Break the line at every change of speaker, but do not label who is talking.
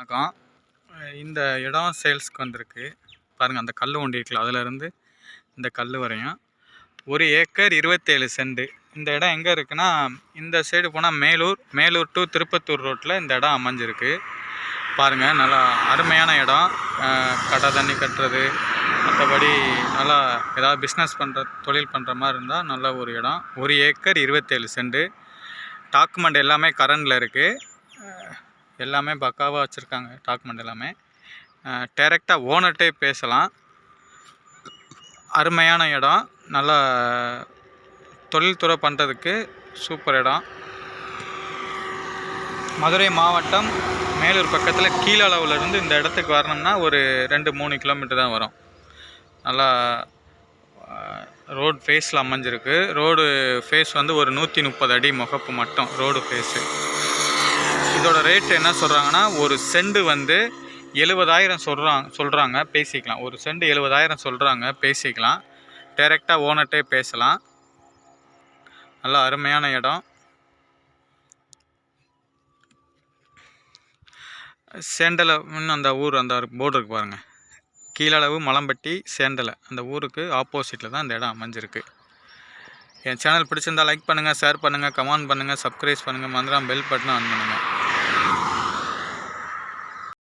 வணக்கம். இந்த இடம் சேல்ஸ்க்கு வந்திருக்கு. பாருங்கள் அந்த கல் ஒண்டி இருக்குல்ல அதிலேருந்து இந்த கல் வரையும். ஒரு ஏக்கர் இருபத்தேழு செண்டு. இந்த இடம் எங்கே இருக்குன்னா இந்த சைடு போனால் மேலூர் மேலூர் டு திருப்பத்தூர் ரோட்டில் இந்த இடம் அமைஞ்சிருக்கு. பாருங்கள் நல்லா அருமையான இடம். கடை தண்ணி கட்டுறது மற்றபடி நல்லா ஏதாவது பிஸ்னஸ் பண்ணுற தொழில் பண்ணுற மாதிரி இருந்தால் நல்ல ஒரு இடம். ஒரு ஏக்கர் இருபத்தேழு செண்டு. டாக்குமெண்ட் எல்லாமே கரண்டில் இருக்குது எல்லாமே பக்காவாக வச்சுருக்காங்க டாக்குமெண்ட் எல்லாமே. டைரெக்டாக ஓனர்கிட்டே பேசலாம். அருமையான இடம். நல்லா தொழில்துறை பண்ணுறதுக்கு சூப்பர் இடம். மதுரை மாவட்டம் மேலூர் பக்கத்தில் கீழளவுலேருந்து இந்த இடத்துக்கு வரணும்னா ஒரு ரெண்டு மூணு கிலோமீட்டர் தான் வரும். நல்லா ரோடு ஃபேஸில் அமைஞ்சிருக்கு. ரோடு ஃபேஸ் வந்து ஒரு நூற்றி முப்பது அடி முகப்பு மட்டும் ரோடு ஃபேஸு இதோட ரேட் என்ன சொல்கிறாங்கன்னா ஒரு செண்டு வந்து எழுபதாயிரம் சொல்கிறாங்க சொல்கிறாங்க பேசிக்கலாம். ஒரு செண்டு எழுபதாயிரம் சொல்கிறாங்க பேசிக்கலாம். டைரெக்டாக ஓனர்கிட்டே பேசலாம். நல்லா அருமையான இடம். சேண்டலை அந்த ஊர் அந்த போர்டு இருக்கு பாருங்கள் கீழளவு மலம்பட்டி சேண்டலை. அந்த ஊருக்கு ஆப்போசிட்டில் தான் அந்த இடம் அமைஞ்சிருக்கு. என் சேனல் பிடிச்சிருந்தா லைக் பண்ணுங்கள் ஷேர் பண்ணுங்கள் கமெண்ட் பண்ணுங்கள் சப்ஸ்கிரைப் பண்ணுங்கள் மந்திரம் பெல் பட்டனை ஆன் பண்ணுங்கள்